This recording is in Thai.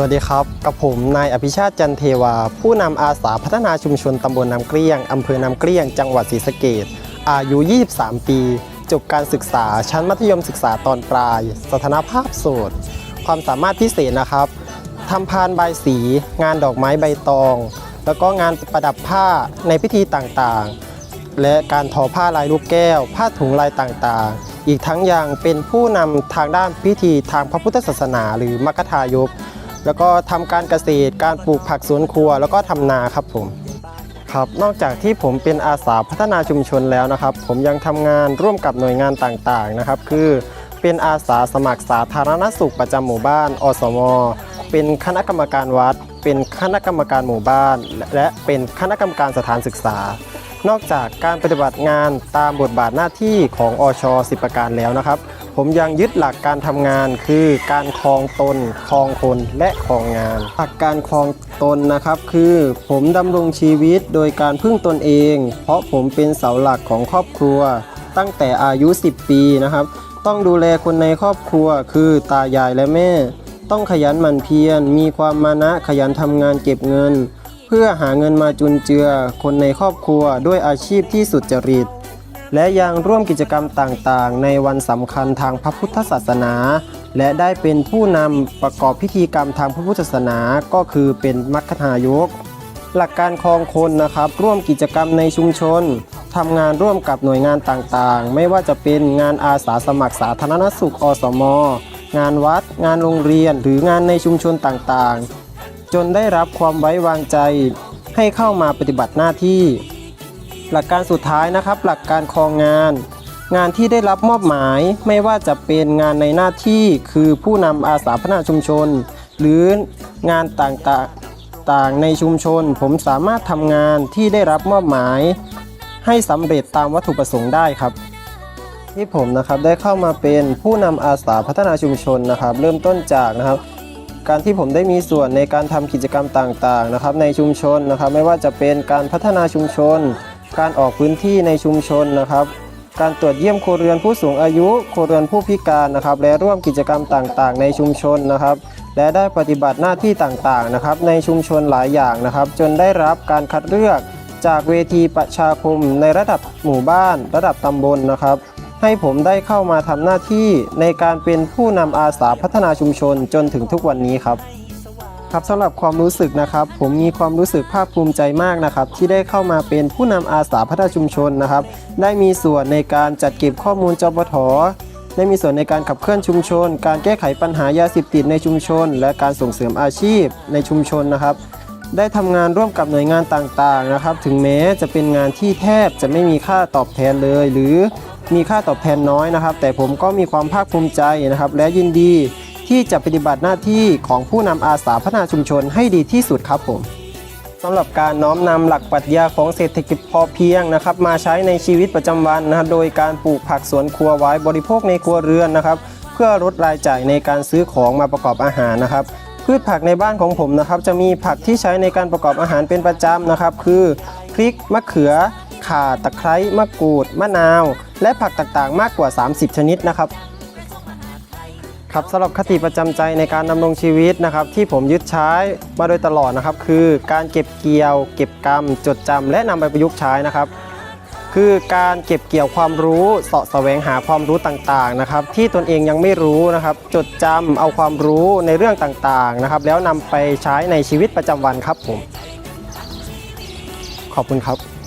วัสดีครับ กับผมนายอภิชาติจันเทวา ผู้นำอาสาพัฒนาชุมชนตำบลน้ำเกลี้ยงอำเภอน้ำเกลี้ยง จังหวัดศรีสะเกษอายุ 23 ปี จบการศึกษาชั้นมัธยมศึกษาตอนปลาย สถานภาพโสด ความสามารถพิเศษนะครับทำพานใบสี งานดอกไม้ใบตอง แล้วก็งานประดับผ้าในพิธีต่างๆ และการทอผ้าลายลูกแก้ว ผ้าถุงลายต่างๆ อีกทั้งยังเป็นผู้นำทางด้านพิธีทางพระพุทธศาสนา หรือมัคคทายก แล้วก็ทำการเกษตร การปลูกผักสวนครัว แล้วก็ทำนาครับผมครับ นอกจากที่ผมเป็นอาสาพัฒนาชุมชนแล้วนะครับ ผมยังทำงานร่วมกับหน่วยงานต่างๆนะครับ คือเป็นอาสาสมัครสาธารณสุขประจำหมู่บ้าน อสม เป็นคณะกรรมการวัด เป็นคณะกรรมการหมู่บ้าน และเป็นคณะกรรมการสถานศึกษา นอกจากการปฏิบัติงานตามบทบาทหน้าที่ของอชสิบประการแล้วนะครับ ผมยังยึดหลักการทำงานคือการครองตนครองคนและครองงาน หลักการครองตนนะครับคือผมดำรงชีวิตโดยการพึ่งตนเอง เพราะผมเป็นเสาหลักของครอบครัว ตั้งแต่อายุ 10 ปีนะครับ ต้องดูแลคนในครอบครัวคือตายายและแม่ ต้องขยันหมั่นเพียรมีความมานะขยันทำงานเก็บเงิน เพื่อหาเงินมาจุนเจือคนในครอบครัวด้วยอาชีพที่สุจริต และยังร่วมกิจกรรมต่างๆ ในวันสำคัญทางพระพุทธศาสนา และได้เป็นผู้นำประกอบพิธีกรรมทางพระพุทธศาสนาก็คือเป็นมัคคทายก หลักการครองคนนะครับ ร่วมกิจกรรมในชุมชนทำงานร่วมกับหน่วยงานต่างๆ ไม่ว่าจะเป็นงานอาสาสมัครสาธารณสุขอสม งานวัด งานโรงเรียนหรืองานในชุมชนต่างๆ จนได้รับความไว้วางใจ ให้เข้ามาปฏิบัติหน้าที่ หลักการสุดท้ายนะครับ หลักการครองงาน งานที่ได้รับมอบหมายไม่ว่าจะเป็นงานในหน้าที่คือผู้นำอาสาพัฒนาชุมชน หรืองานต่างๆต่างในชุมชน ผมสามารถทำงานที่ได้รับมอบหมาย ให้สำเร็จตามวัตถุประสงค์ได้ครับ ที่ผมนะครับได้เข้ามาเป็นผู้นำอาสาพัฒนาชุมชนนะครับ เริ่มต้นจากนะครับการที่ผมได้มีส่วนในการทำกิจกรรมต่างๆนะครับในชุมชนนะครับ ไม่ว่าจะเป็นการพัฒนาชุมชน การออกพื้นที่ในชุมชนนะครับ การตรวจเยี่ยมครัวเรือนผู้สูงอายุครัวเรือนผู้พิการนะครับ และร่วมกิจกรรมต่างๆ ในชุมชนนะครับ และได้ปฏิบัติหน้าที่ต่างๆนะครับ ในชุมชนหลายอย่างนะครับ จนได้รับการคัดเลือกจากเวทีประชาคมในระดับหมู่บ้าน ระดับตำบลนะครับ ให้ผมได้เข้ามาทำหน้าที่ในการเป็นผู้นำอาสาพัฒนาชุมชนจนถึงทุกวันนี้ครับ ครับสำหรับความรู้สึกนะครับ ผมมีความรู้สึกภาคภูมิใจมากนะครับ ที่ได้เข้ามาเป็นผู้นำอาสาพัฒนาชุมชนนะครับ ได้มีส่วนในการจัดเก็บข้อมูลจปทได้มีส่วนในการขับเคลื่อนชุมชน การแก้ไขปัญหายาเสพติดในชุมชน และการส่งเสริมอาชีพในชุมชนนะครับ ได้ทำงานร่วมกับหน่วยงานต่างๆนะครับ ถึงแม้จะเป็นงานที่แทบจะไม่มีค่าตอบแทนเลย หรือมีค่าตอบแทนน้อยนะครับ แต่ผมก็มีความภาคภูมิใจนะครับ และยินดี ที่จะปฏิบัติหน้าที่ของผู้นำอาสาพัฒนาชุมชนให้ดีที่สุดครับผมสำหรับการน้อมนำหลักปรัชญาของเศรษฐกิจพอเพียงนะครับ มาใช้ในชีวิตประจำวันนะโดยการปลูกผักสวนครัวไว้บริโภคในครัวเรือนนะครับ เพื่อลดรายจ่ายในการซื้อของมาประกอบอาหารนะครับพืชผักในบ้านของผมนะครับจะมีผักที่ใช้ในการประกอบอาหารเป็นประจำนะครับ คือพริกมะเขือ ข่าตะไคร้มะกรูด มะนาว และผักต่างๆ มากกว่า 30 ชนิดนะครับ ครับสำหรับคติประจำใจในการดำรงชีวิตนะครับ ที่ผมยึดใช้มาโดยตลอดนะครับ คือการเก็บเกี่ยว เก็บกรรม จดจำและนำไปประยุกต์ใช้นะครับ คือการเก็บเกี่ยวความรู้เสาะแสวงหาความรู้ต่างๆนะครับ ที่ตนเองยังไม่รู้นะครับ จดจำเอาความรู้ในเรื่องต่างๆนะครับ แล้วนำไปใช้ในชีวิตประจำวันครับผม ขอบคุณครับ